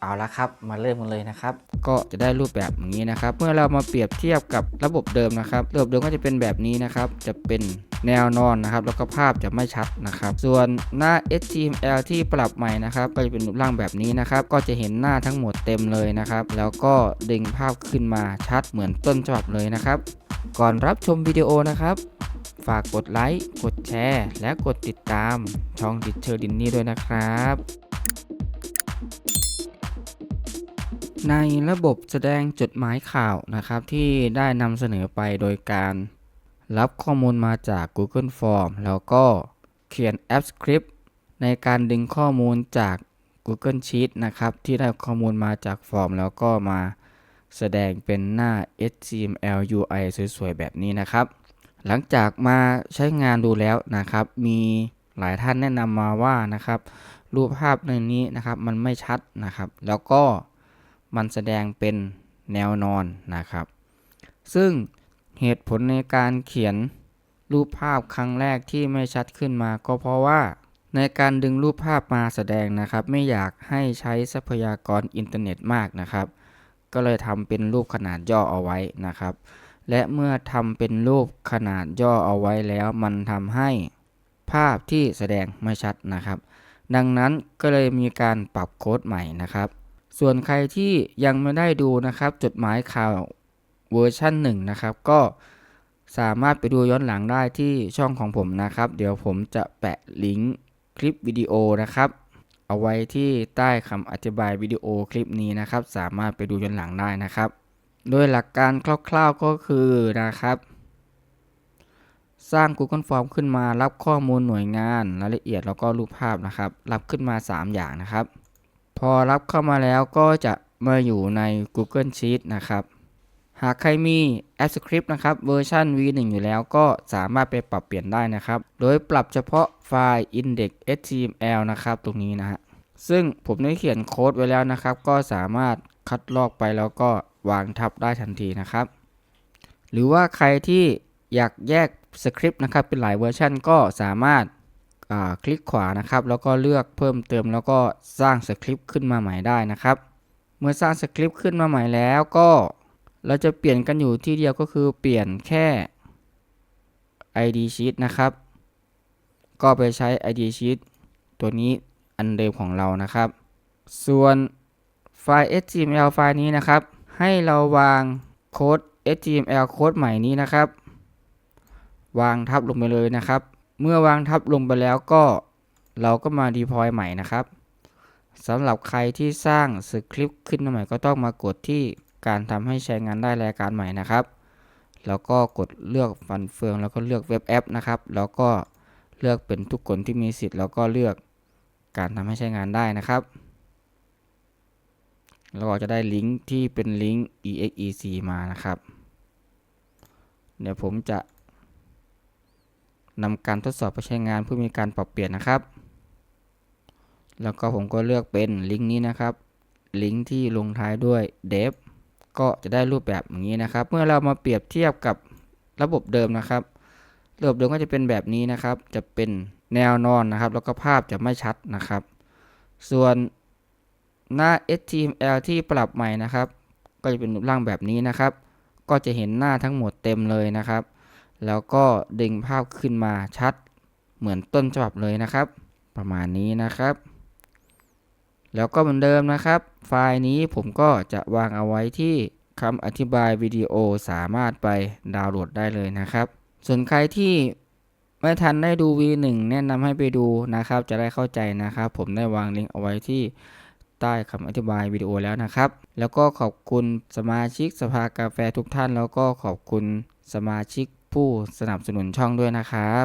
เอาละครับ มาเริ่มกันเลยนะครับ ก็จะได้รูปแบบอย่างนี้นะครับ เมื่อเรามาเปรียบเทียบกับระบบเดิมนะครับ ระบบเดิมก็จะเป็นแบบนี้นะครับ จะเป็นแนวนอนนะครับ แล้วก็ภาพจะไม่ชัดนะครับ ส่วนหน้า HTML ที่ปรับใหม่นะครับ ก็จะเป็นรูปร่างแบบนี้นะครับ ก็จะเห็นหน้าทั้งหมดเต็มเลยนะครับ แล้วก็ดึงภาพขึ้นมาชัดเหมือนต้นฉบับเลยนะครับ ก่อนรับชมวิดีโอนะครับ ฝากกดไลค์ กดแชร์ และกดติดตาม ช่องดิเชอร์ดินนี่ด้วยนะครับ ในระบบแสดงจดหมายข่าวนะครับ ที่ได้นำเสนอไปโดยการรับข้อมูลมาจาก Google Form แล้วก็เขียนแอปสคริปต์ในการดึงข้อมูลจาก Google Sheet นะครับ ที่ได้ข้อมูลมาจากฟอร์ม แล้วก็มาแสดงเป็นหน้า HTML UI สวยๆ แบบนี้นะครับ หลังจากมาใช้งานดูแล้วนะครับ มีหลายท่านแนะนำมาว่านะครับ รูปภาพในนี้นะครับมันไม่ชัดนะครับ แล้วก็ มันแสดงเป็นแนวนอนนะครับ ซึ่งเหตุผลในการเขียนรูปภาพครั้งแรกที่ไม่ชัดขึ้นมาก็เพราะว่า ในการดึงรูปภาพมาแสดงนะครับ ไม่อยากให้ใช้ทรัพยากรอินเทอร์เน็ตมากนะครับ ก็เลยทำเป็นรูปขนาดย่อเอาไว้นะครับ และเมื่อทำเป็นรูปขนาดย่อเอาไว้แล้วมันทำให้ภาพที่แสดงไม่ชัดนะครับ ดังนั้นก็เลยมีการปรับโค้ดใหม่นะครับ ส่วนใครที่ยังไม่ได้ดูนะครับ จดหมายข่าวเวอร์ชัน1นะครับ ก็สามารถไปดูย้อนหลังได้ที่ช่องของผมนะครับ เดี๋ยวผมจะแปะลิงก์คลิปวิดีโอนะครับ เอาไว้ที่ใต้คำอธิบายวิดีโอคลิปนี้นะครับ สามารถไปดูย้อนหลังได้นะครับ โดยหลักการคร่าวๆก็คือนะครับ สร้าง Google Form ขึ้นมารับข้อมูลหน่วยงานรายละเอียดแล้วก็รูปภาพนะครับ รับขึ้นมา 3 อย่างนะครับ พอรับเข้ามาแล้วก็จะมาอยู่ใน Google Sheet นะครับ หากใครมี App Script นะครับเวอร์ชัน v1 อยู่แล้วก็สามารถไปปรับเปลี่ยนได้นะครับ โดยปรับเฉพาะไฟล์ index html นะครับตรงนี้นะฮะซึ่งผมได้เขียนโค้ดไว้แล้วนะครับ ก็สามารถคัดลอกไปแล้วก็วางทับได้ทันทีนะครับ หรือว่าใครที่อยากแยกสคริปต์นะครับเป็นหลายเวอร์ชันก็สามารถ คลิกขวานะครับ แล้วก็เลือกเพิ่มเติมแล้วก็สร้างสคริปต์ขึ้นมาใหม่ได้นะครับ เมื่อสร้างสคริปต์ขึ้นมาใหม่แล้วก็เราจะเปลี่ยนกันอยู่ที่เดียวก็คือเปลี่ยนแค่ ID sheet นะครับ ก็ไปใช้ ID sheet ตัวนี้อันเดิมของเรานะครับ ส่วนไฟล์ HTML ไฟล์นี้นะครับ ให้เราวางโค้ด HTML โค้ดใหม่นี้นะครับ วางทับลงไปเลยนะครับ เมื่อวางทับลงไปแล้วก็เราก็มา deploy ใหม่นะครับสำหรับใครที่สร้างสคริปต์ขึ้นมาใหม่ก็ต้องมากดที่การทำให้ใช้งานได้รายการใหม่นะครับ แล้วก็กดเลือกฟันเฟืองแล้วก็เลือกเว็บแอปนะครับ แล้วก็เลือกเป็นทุกคนที่มีสิทธิ์ แล้วก็เลือกการทำให้ใช้งานได้นะครับเราก็จะได้ลิงก์ที่เป็นลิงก์ exec มานะครับ เดี๋ยวผมจะ นำการทดสอบไปใช้งานเพื่อมีการปรับเปลี่ยนนะครับ แล้วก็ผมก็เลือกเป็นลิงก์นี้นะครับ ลิงก์ที่ลงท้ายด้วย dev ก็จะได้รูปแบบอย่างนี้นะครับ เมื่อเรามาเปรียบเทียบกับระบบเดิมนะครับ ระบบเดิมก็จะเป็นแบบนี้นะครับ จะเป็นแนวนอนนะครับ แล้วก็ภาพจะไม่ชัดนะครับ ส่วนหน้า HTML ที่ปรับใหม่นะครับ ก็จะเป็นรูปร่างแบบนี้นะครับ ก็จะเห็นหน้าทั้งหมดเต็มเลยนะครับ แล้วก็ดึงภาพขึ้นมาชัด เหมือนต้นฉบับเลยนะครับ ประมาณนี้นะครับ แล้วก็เหมือนเดิมนะครับ ไฟล์นี้ผมก็จะวางเอาไว้ที่คำอธิบายวิดีโอสามารถไปดาวน์โหลดได้เลยนะครับ ส่วนใครที่ไม่ทันได้ดู V1 แนะนำให้ไปดูนะครับ จะได้เข้าใจนะครับ ผมได้วางลิงก์เอาไว้ที่ใต้คำอธิบายวิดีโอแล้วนะครับ แล้วก็ขอบคุณสมาชิกสภากาแฟทุกท่าน แล้วก็ขอบคุณสมาชิก ผู้สนับสนุนช่องด้วยนะครับ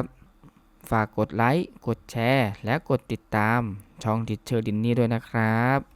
ฝากกดไลค์ กดแชร์ และกดติดตามช่องดิเชอร์ดินนี่ด้วยนะครับ